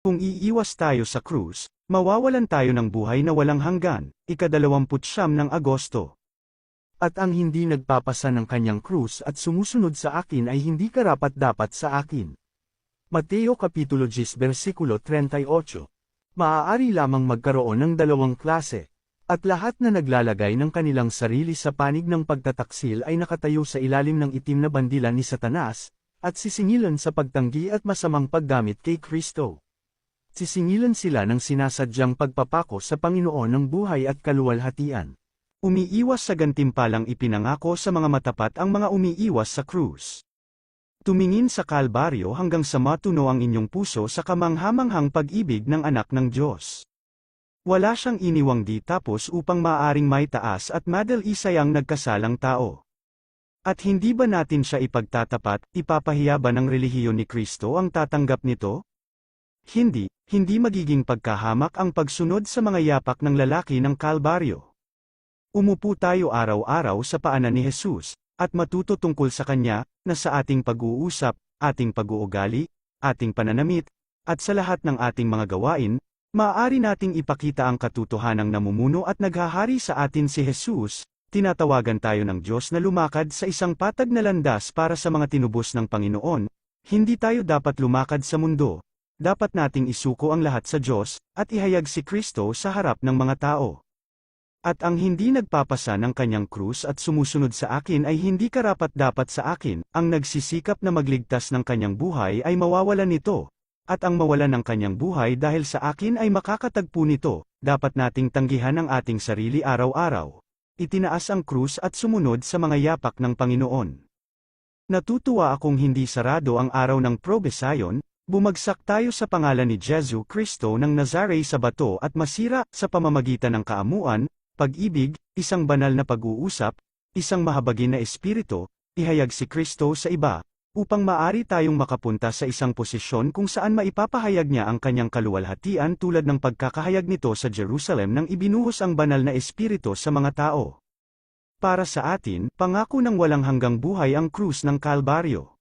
Kung iiwas tayo sa krus, mawawalan tayo ng buhay na walang hanggan, ikadalawamputsyam ng Agosto. At ang hindi nagpapasa ng kanyang krus at sumusunod sa akin ay hindi karapat-dapat sa akin. Mateo Kapitulo 10 versikulo 38 Maaari lamang magkaroon ng dalawang klase. At lahat na naglalagay ng kanilang sarili sa panig ng pagtataksil ay nakatayo sa ilalim ng itim na bandila ni Satanas, at sisingilan sa pagtanggi at masamang paggamit kay Kristo. Sisingilan sila ng sinasadyang pagpapako sa Panginoon ng buhay at kaluwalhatian. Umiiwas sa gantimpalang ipinangako sa mga matapat ang mga umiiwas sa krus. Tumingin sa kalbaryo hanggang sa matuno ang inyong puso sa kamanghamanghang pag-ibig ng anak ng Diyos. Wala siyang iniwang di tapos upang maaring may taas at madal-isay ang nagkasalang tao. At hindi ba natin siya ipagtatapat, ipapahiya ba ng relihiyon ni Kristo ang tatanggap nito? Hindi, hindi magiging pagkahamak ang pagsunod sa mga yapak ng lalaki ng Kalbaryo. Umupo tayo araw-araw sa paanan ni Jesus, at matuto tungkol sa Kanya, na sa ating pag-uusap, ating pag-uugali, ating pananamit, at sa lahat ng ating mga gawain, maaari nating ipakita ang katotohanang namumuno at naghahari sa atin si Jesus, tinatawagan tayo ng Diyos na lumakad sa isang patag na landas para sa mga tinubos ng Panginoon, hindi tayo dapat lumakad sa mundo, dapat nating isuko ang lahat sa Diyos, at ihayag si Kristo sa harap ng mga tao. At ang hindi nagpapasa ng kanyang krus at sumusunod sa akin ay hindi karapat dapat sa akin, ang nagsisikap na magligtas ng kanyang buhay ay mawawalan nito, at ang mawalan ng kanyang buhay dahil sa akin ay makakatagpo nito, dapat nating tanggihan ang ating sarili araw-araw. Itinaas ang krus at sumunod sa mga yapak ng Panginoon. Natutuwa akong hindi sarado ang araw ng probesayon, bumagsak tayo sa pangalan ni Jesu Kristo ng Nazare sa bato at masira sa pamamagitan ng kaamuan, pag-ibig, isang banal na pag-uusap, isang mahabagin na espiritu, ihayag si Kristo sa iba, upang maari tayong makapunta sa isang posisyon kung saan maipapahayag niya ang kanyang kaluwalhatian tulad ng pagkakahayag nito sa Jerusalem nang ibinuhos ang banal na espiritu sa mga tao. Para sa atin, pangako ng walang hanggang buhay ang krus ng Kalbaryo.